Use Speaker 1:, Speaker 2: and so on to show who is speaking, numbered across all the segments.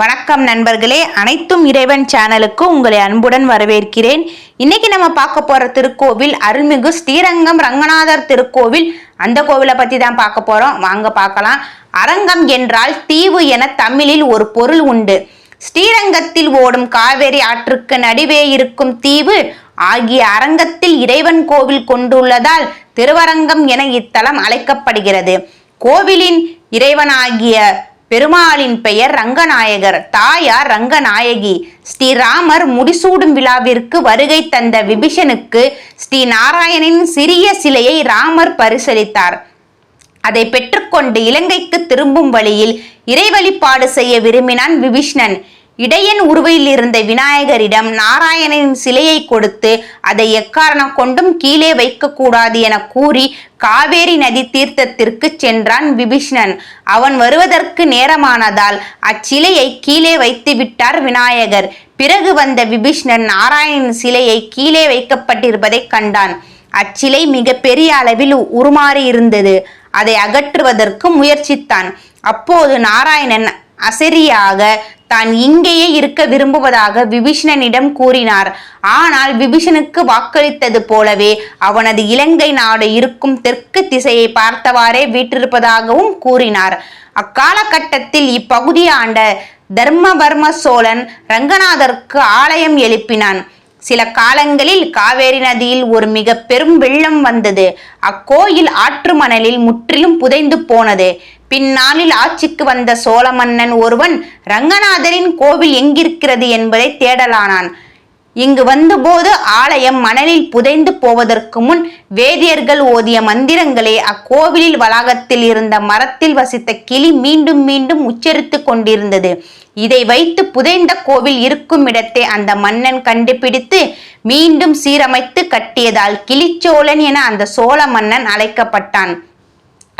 Speaker 1: வணக்கம் நண்பர்களே அனைத்தும் இறைவன் சேனலுக்கு உங்களை அன்புடன் வரவேற்கிறேன். இன்னைக்கு நம்ம பார்க்க போற திருக்கோவில் அருள்மிகு ஸ்ரீரங்கம் ரங்கநாதர் திருக்கோவில். அந்த கோவிலை பத்தி தான் பார்க்க போறோம். வாங்க பார்க்கலாம். அரங்கம் என்றால் தீவு என தமிழில் ஒரு பொருள் உண்டு. ஸ்ரீரங்கத்தில் ஓடும் காவேரி ஆற்றுக்கு நடுவே இருக்கும் தீவு ஆகிய அரங்கத்தில் இறைவன் கோவில் கொண்டுள்ளதால் திருவரங்கம் என இத்தலம் அழைக்கப்படுகிறது. கோவிலின் இறைவனாகிய பெருமாளின் பெயர் ரங்கநாயகர் தாயார் ரங்கநாயகி. ஸ்ரீராமர் முடிசூடும் விழாவிற்கு வருகை தந்த விபீஷனுக்கு ஸ்ரீ நாராயணனின் சிறிய சிலையை ராமர் பரிசளித்தார். அதை பெற்றுக்கொண்டு இலங்கைக்கு திரும்பும் வழியில் இறை வழிபாடு செய்ய விரும்பினான் விபீஷ்ணன். இடையன் உருவையில் இருந்த விநாயகரிடம் நாராயணனின் சிலையை கொடுத்து அதை எக்காரணம் கொண்டும் கீழே வைக்கக்கூடாது என கூறி காவேரி நதி தீர்த்தத்திற்கு சென்றான் விபீஷ்ணன். அவன் வருவதற்கு நேரமானதால் அச்சிலையை கீழே வைத்து விட்டார் விநாயகர். பிறகு வந்த விபீஷ்ணன் நாராயணன் சிலையை கீழே வைக்கப்பட்டிருப்பதை கண்டான். அச்சிலை மிக பெரிய அளவில் உருமாறி இருந்தது. அதை அகற்றுவதற்கு முயற்சித்தான். அப்போது நாராயணன் அசரியாக தான் இங்கேயே இருக்க விரும்புவதாக விபீஷணனிடம் கூறினார். ஆனால் விபீஷனுக்கு வாக்களித்தது போலவே அவனது இலங்கை நாடு இருக்கும் தெற்கு திசையை பார்த்தவாறே வீற்றிருப்பதாகவும் கூறினார். அக்காலகட்டத்தில் இப்பகுதியை ஆண்ட தர்மவர்ம சோழன் ரங்கநாதருக்கு ஆலயம் எழுப்பினான். சில காலங்களில் காவேரி நதியில் ஒரு மிக பெரும் வெள்ளம் வந்தது. அக்கோயில் ஆற்று மணலில் முற்றிலும் புதைந்து போனது. பின்னாளில் ஆட்சிக்கு வந்த சோழ மன்னன் ஒருவன் ரங்கநாதரின் கோவில் எங்கிருக்கிறது என்பதை தேடலானான். இங்கு வந்தபோது ஆலயம் மணலில் புதைந்து போவதற்கு முன் வேதியர்கள் ஓதிய மந்திரங்களே அக்கோவிலில் வளாகத்தில் இருந்த மரத்தில் வசித்த கிளி மீண்டும் மீண்டும் உச்சரித்து கொண்டிருந்தது. இதை வைத்து புதைந்த கோவில் இருக்கும் இடத்தை அந்த மன்னன் கண்டுபிடித்து மீண்டும் சீரமைத்து கட்டியதால் கிளிச்சோழன் என அந்த சோழ மன்னன் அழைக்கப்பட்டான்.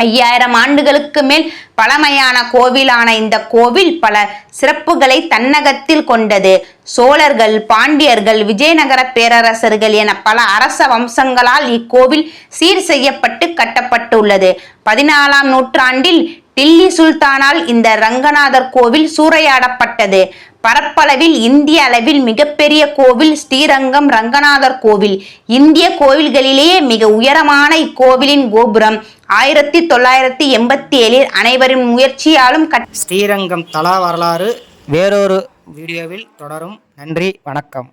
Speaker 1: ஐயாயிரம் ஆண்டுகளுக்கு மேல் பழமையான கோவிலான இந்த கோவில் பல சிறப்புகளை தன்னகத்தில் கொண்டது. சோழர்கள் பாண்டியர்கள் விஜயநகர பேரரசர்கள் என பல அரச வம்சங்களால் இக்கோவில் சீர் செய்யப்பட்டு கட்டப்பட்டுள்ளது. பதினாலாம் நூற்றாண்டில் டில்லி சுல்தானால் இந்த ரங்கநாதர் கோவில் சூறையாடப்பட்டது. பரப்பளவில் இந்திய அளவில் மிகப்பெரிய கோவில் ஸ்ரீரங்கம் ரங்கநாதர் கோவில். இந்திய கோவில்களிலேயே மிக உயரமான இக்கோவிலின் கோபுரம். ஆயிரத்தி தொள்ளாயிரத்தி எண்பத்தி ஏழில் அனைவரின் முயற்சியாலும் கட்
Speaker 2: ஸ்ரீரங்கம் தலா வரலாறு வேறொரு வீடியோவில் தொடரும். நன்றி வணக்கம்.